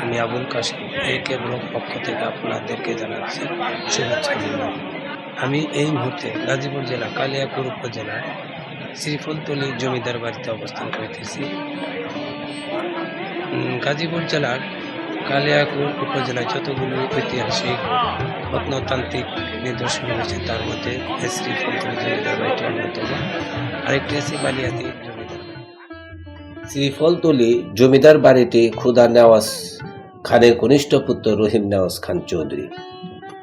আমি Abul Kashim A K block পক্ষ থেকে আপনাদেরকে জানাচ্ছি শুভেচ্ছা আমি এই মুহূর্তে গাজীপুর জেলা কালিয়াকুর উপজেলার শ্রীফুলতলি জমিদার বাড়িতে অবস্থান করিতেছি। গাজীপুর জেলার কালিয়াকুর উপজেলায় যতগুলো ঐতিহাসিক প্রত্নতান্ত্রিক নিদর্শন রয়েছে, তার মধ্যে এই শ্রীফুলতলি জমিদার বাড়িটি অন্যতম। আরেকটি আছে বালিয়াতি জমিদার। শ্রীফলতলি জমিদার বাড়িটি খুদা নেওয়াজ খানের কনিষ্ঠ পুত্র রহিম নেওয়াজ খান চৌধুরী।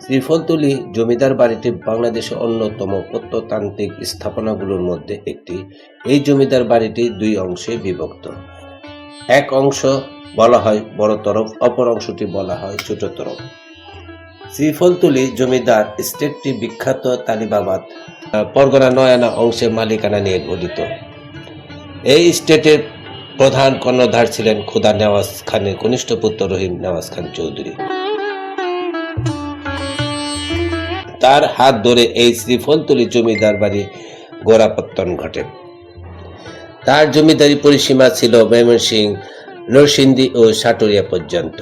শ্রীফলতলি জমিদার বাড়িটি বাংলাদেশের অন্যতম প্রত্নতান্ত্রিক স্থাপনাগুলোর মধ্যে একটি। এই জমিদার বাড়িটি দুই অংশে বিভক্ত। এক অংশ বলা হয় বড় তরফ, অপর অংশটি বলা হয় ছোট তরফ। শ্রীফলতলি জমিদার স্টেটটি বিখ্যাত তালিবাবাদ পরগনা নয়ানা অংশের মালিকানা নিয়ে গঠিত। এই স্টেটের প্রধান কর্ণধার ছিলেন খুদা নেওয়াজ খানের কনিষ্ঠ পুত্র রহিম নেওয়াজ খান চৌধুরী। তার হাত ধরে এই শ্রীফলতলি জমিদার বাড়ি গোড়াপত্তন ঘটে। তার জমিদারি পরিসীমা ছিল ময়মনসিং নরসিংদী ও সাটুরিয়া পর্যন্ত।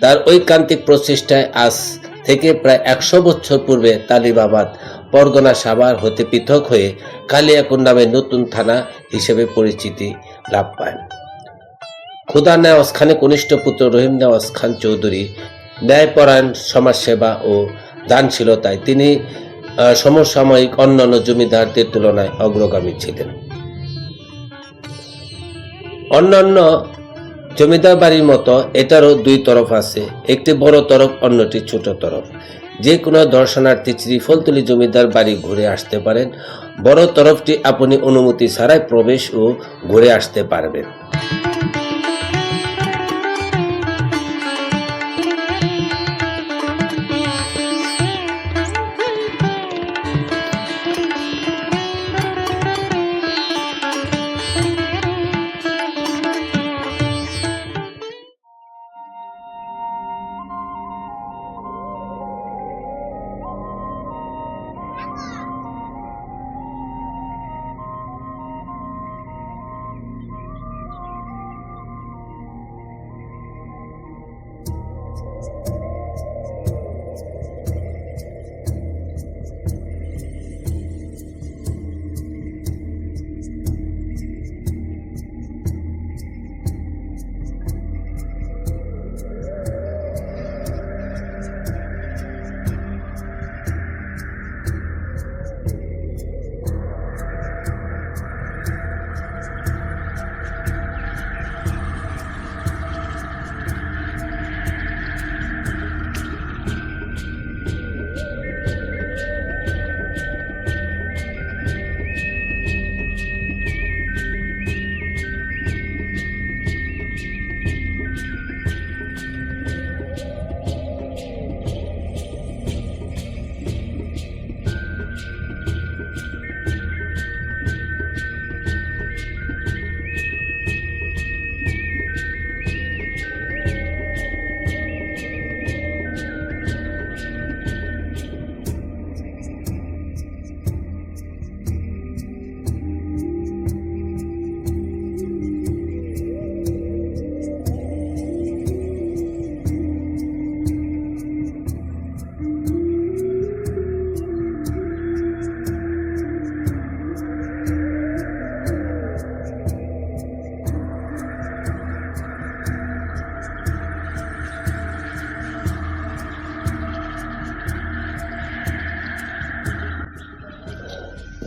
তার ঐকান্তিক প্রচেষ্টায় আজ থেকে প্রায় একশো বছর পূর্বে তালিবাবাদ পরগনা সাভার হতে পৃথক হয়ে কালিয়াকুর নামে নতুন থানা হিসেবে পরিচিতি লাভ পায়। খুদা নেওয়াজ খানের কনিষ্ঠ পুত্র রহিম নেওয়াজ খান চৌধুরী ন্যায়পরায়ণ সমাজসেবা ও দানশীলতায় তিনি সমসাময়িক অন্যান্য জমিদারদের তুলনায় অগ্রগামী ছিলেন। অন্যান্য জমিদার বাড়ির মতো এটারও দুই তরফ আছে। একটি বড় তরফ, অন্যটি ছোট তরফ। যে কোনো দর্শনার্থী শ্রীফলতলি জমিদার বাড়ি ঘুরে আসতে পারেন। বড় তরফটি আপনি অনুমতি ছাড়াই প্রবেশ ও ঘুরে আসতে পারবেন।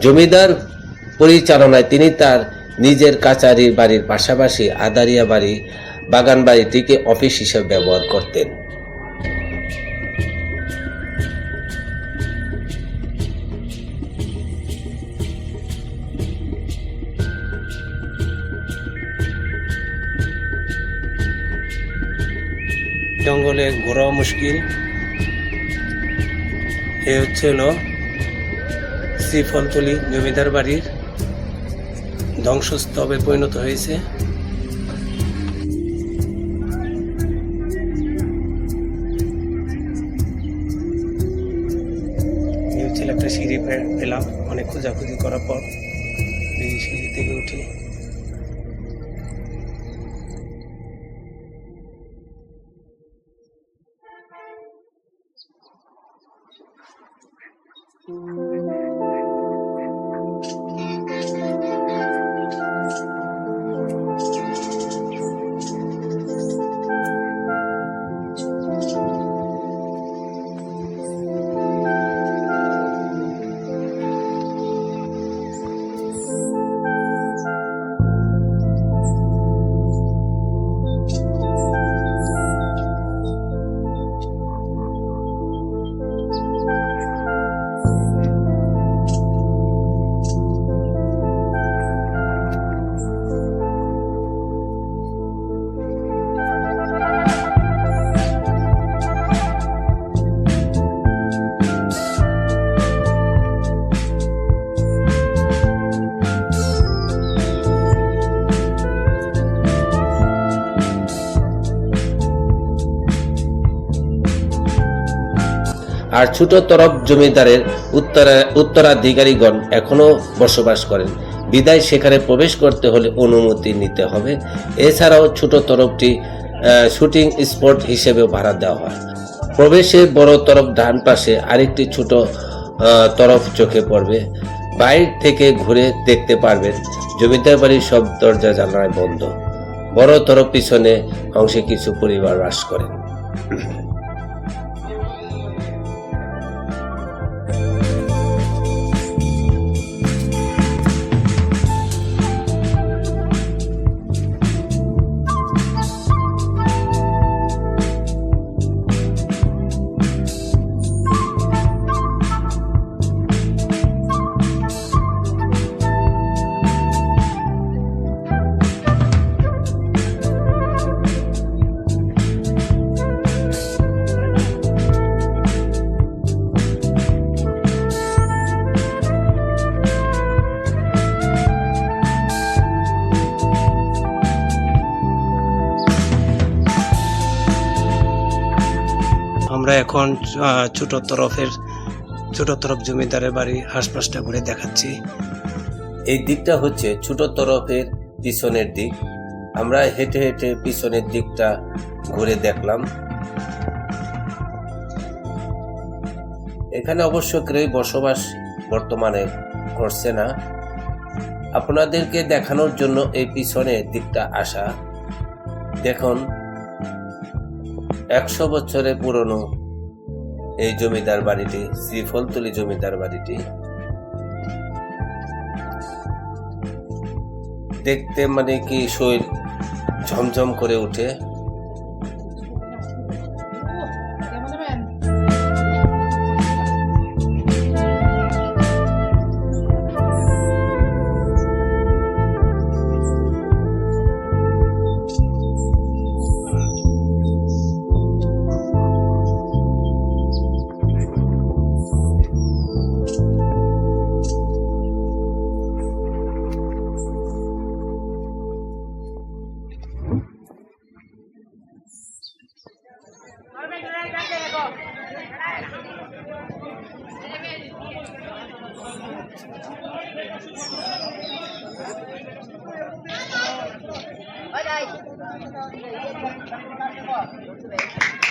জমিদার পরিচালনায় তিনি তার নিজের কাচারির বাড়ির পাশাপাশি আদারিয়া বাড়ি, বাগান বাড়িটিকে অফিস হিসেবে ব্যবহার করতেন। জঙ্গলে ঘোরাও মুশকিল। এ হচ্ছে শ্রীফলতলি জমিদার বাড়ির ধ্বংসস্তবে পরিণত হয়েছে। ছিল একটা সিঁড়ি পেলাম অনেক খোঁজাখুঁজি করার পর এই সিঁড়ি থেকে উঠে। আর ছোট তরফ জমিদারের উত্তরা উত্তরাধিকারীগণ এখনও বসবাস করেন। বিদায় সেখানে প্রবেশ করতে হলে অনুমতি নিতে হবে। এছাড়াও ছোট তরফটি শুটিং স্পট হিসেবে ভাড়া দেওয়া হয়। প্রবেশে বড় তরফ ডান পাশে আরেকটি ছোট তরফ চোখে পড়বে। বাইরে থেকে ঘুরে দেখতে পারবেন জমিদার বাড়ির সব দরজা জানালায় বন্ধ। বড় তরফ পিছনে অংশে কিছু পরিবার বাস করেন। আমরা এখন ছোট তরফের, ছোট তরফ জমিদারের বাড়ি আশপাশটা ঘুরে দেখাচ্ছি। এই দিকটা হচ্ছে ছোট তরফের পিছনের দিক। আমরা হেঁটে হেঁটে পিছনের দিকটা ঘুরে দেখলাম। এখানে অবশ্য কেউই বসবাস বর্তমানে করছে না। আপনাদেরকে দেখানোর জন্য এই পিছনের দিকটা আসা। দেখুন একশো বছরে পুরনো এই জমিদার বাড়িটি শ্রী শ্রীফলতলি জমিদার বাড়িটি। দেখতে মানে কি শরীর ঝমঝম করে ওঠে 对京天安门城楼发生